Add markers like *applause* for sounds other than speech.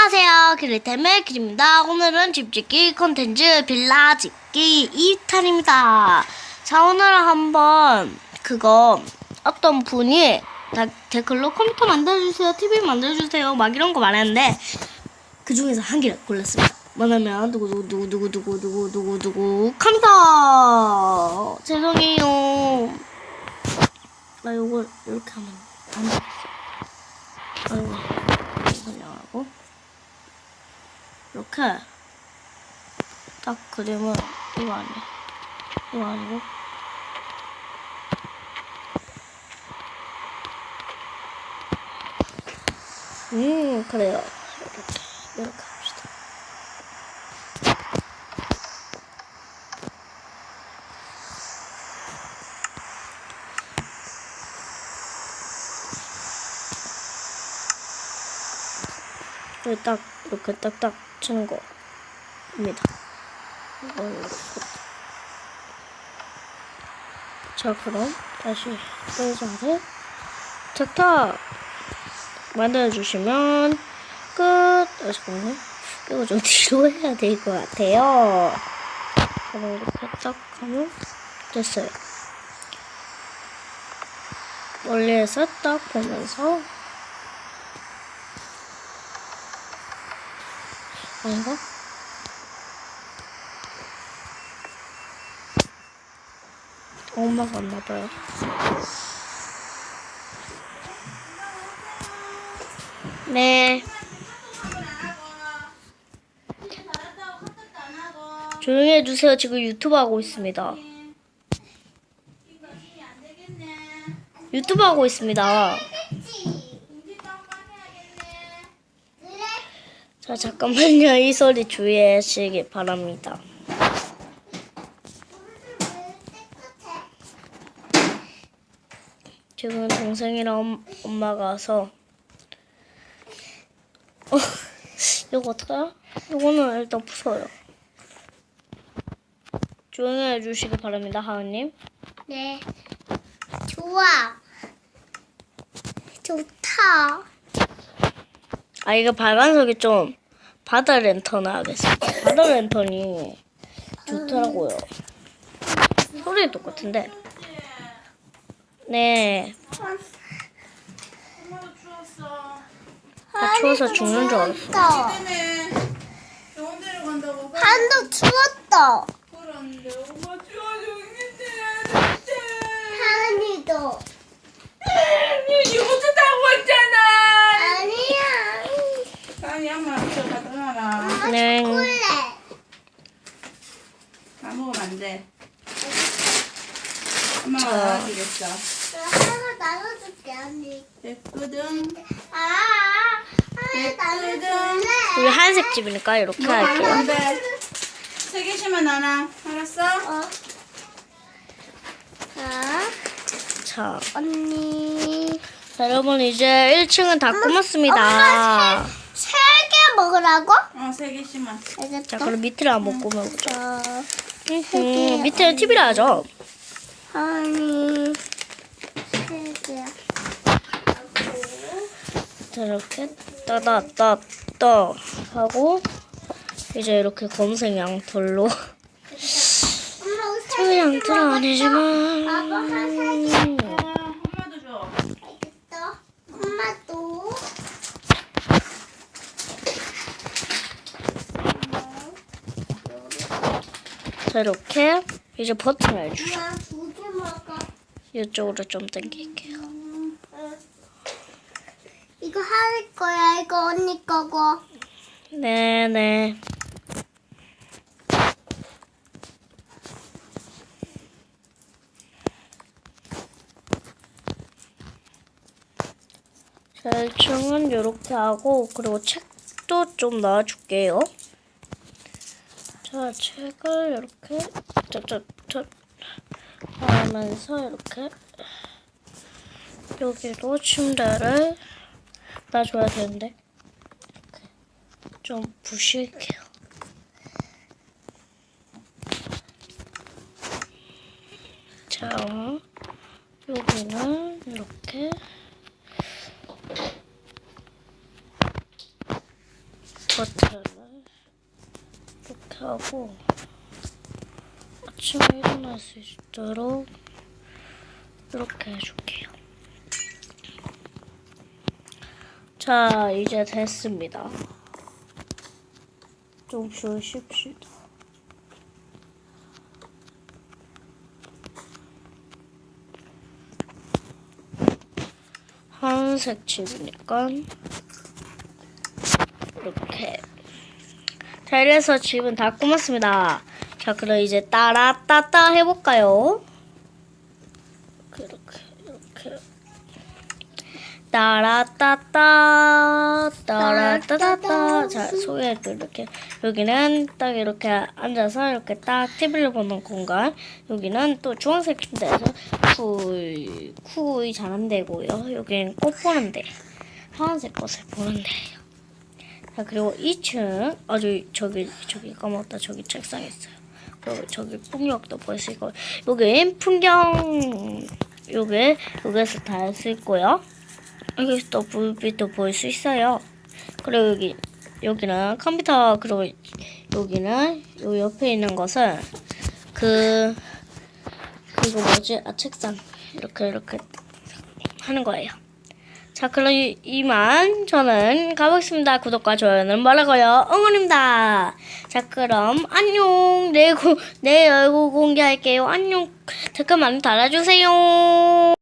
안녕하세요. 그리템의 길입니다. 오늘은 집짓기 콘텐츠 빌라 짓기 2탄입니다. 자, 오늘 한번 그거 어떤 분이 댓글로 컴퓨터 만들어주세요, TV 만들어주세요 막 이런 거 말했는데 그 중에서 한 개를 골랐습니다. 뭐냐면 누구누구누구누구누구누구누구 컴퓨터! 죄송해요. 나 요걸 이렇게 하면 안 되겠어. 아이고. 설명하고 이렇게 딱 그림은 이거 아니야 이거 아니고 음 그래요 이렇게 이렇게 합시다 이렇게 딱 이렇게 딱딱 치는 거입니다. 이거 이렇게. 자 그럼 다시 의자를 탁탁 만들어 주시면 끝. 아, 잠깐만요. 이거 좀 *laughs* 뒤로 해야 될 것 같아요. 그럼 이렇게 딱 하면 됐어요. 멀리에서 딱 보면서 아닌가? 엄마가 왔나봐요. 네. 조용히 해주세요. 지금 유튜브 하고 있습니다. 유튜브 하고 있습니다. 자, 잠깐만요. 이 소리 주의하시기 바랍니다. 지금 동생이랑 엄, 엄마가 와서 어, *laughs* 이거 어떡해요? 이거는 일단 부숴요. 조용히 해주시기 바랍니다, 하은님. 네. 좋아. 좋다. 아, 이거 빨간색이 좀 바다 랜턴을 하겠습니다. 바다 랜턴이 좋더라고요. 소리 똑같은데. 네. 엄마도 추웠어. 나 추워서 죽는 줄 알았어. 추웠다. 때문에 병원 데려 간다고 한도 추웠다. 그러는데 엄마 추워 죽겠대. 하은이도. 니 혼자 타고 왔잖아. 아니야. 아니 엄마 저 갖다 초콜릿. 다 먹으면 안 돼. 엄마가 자. 나와주겠어. 나 하나 나눠줄게 언니. 됐거든. 아, 하나 나눠줄래? 우리 하얀색 집이니까 이렇게 너 가면 할게요. 안 돼. 세 개씩만 나눠. 알았어? 어. 자, 자, 언니. 자, 여러분 이제 1층은 다 꾸몄습니다. 세개 먹으라고? 어, 세 개씩만. 알겠어. 자, 그럼 밑을 한번 꾸며보자. 자, 음, 밑에는 TV를 하죠. 하은이. 세 개. 자, 이렇게 따다따따 하고 이제 이렇게 검은색 양털로 엄마 저 *laughs* 양털 아니지만 아빠 한 어, 엄마도 줘. 알겠어? 엄마도. 자, 이렇게 이제 버튼을 두개 먹어. 이쪽으로 좀 당길게요. 이거 할 거야. 이거 언니 거고. 네네. 자, 1층은 이렇게 하고, 그리고 책도 좀 놔줄게요. 자, 책을 이렇게, 쩌쩌쩌, 하면서 이렇게, 여기도 침대를 놔줘야 되는데, 좀 부실게요. 자, 여기는 이렇게 버튼 하고 아침에 일어날 수 있도록 이렇게 해줄게요. 자, 이제 됐습니다. 좀 쉬십시다. 하얀색 집이니까 이렇게 자 이래서 집은 다 꾸몄습니다. 자 그럼 이제 따라따따 해볼까요? 이렇게 이렇게. 따라따따. 따라따따따 자 소개 이렇게 여기는 딱 이렇게 앉아서 이렇게 딱 TV를 보는 공간. 여기는 또 주황색 침대에서 쿨 쿨이 자는 데고요. 여기는 꽃 보는 데 하얀색 꽃을 보는 데예요 자 그리고 2층 아주 저기 저기 까먹었다. 저기 책상 있어요. 그리고 저기 풍력도 볼 수 있고 여기 풍경 여기 여기서 다 할 수 있고요. 여기서 또 불빛도 볼 수 있어요. 그리고 여기 여기는 컴퓨터 그리고 여기는 요 옆에 있는 것은 그 그거 뭐지? 아 책상. 이렇게 이렇게 하는 거예요. 자 그럼 이- 이만 저는 가보겠습니다. 구독과 좋아요는 뭐라고요? 응원입니다. 자 그럼 안녕 내일 고, 내일 얼굴 공개할게요. 안녕 댓글 많이 달아주세요.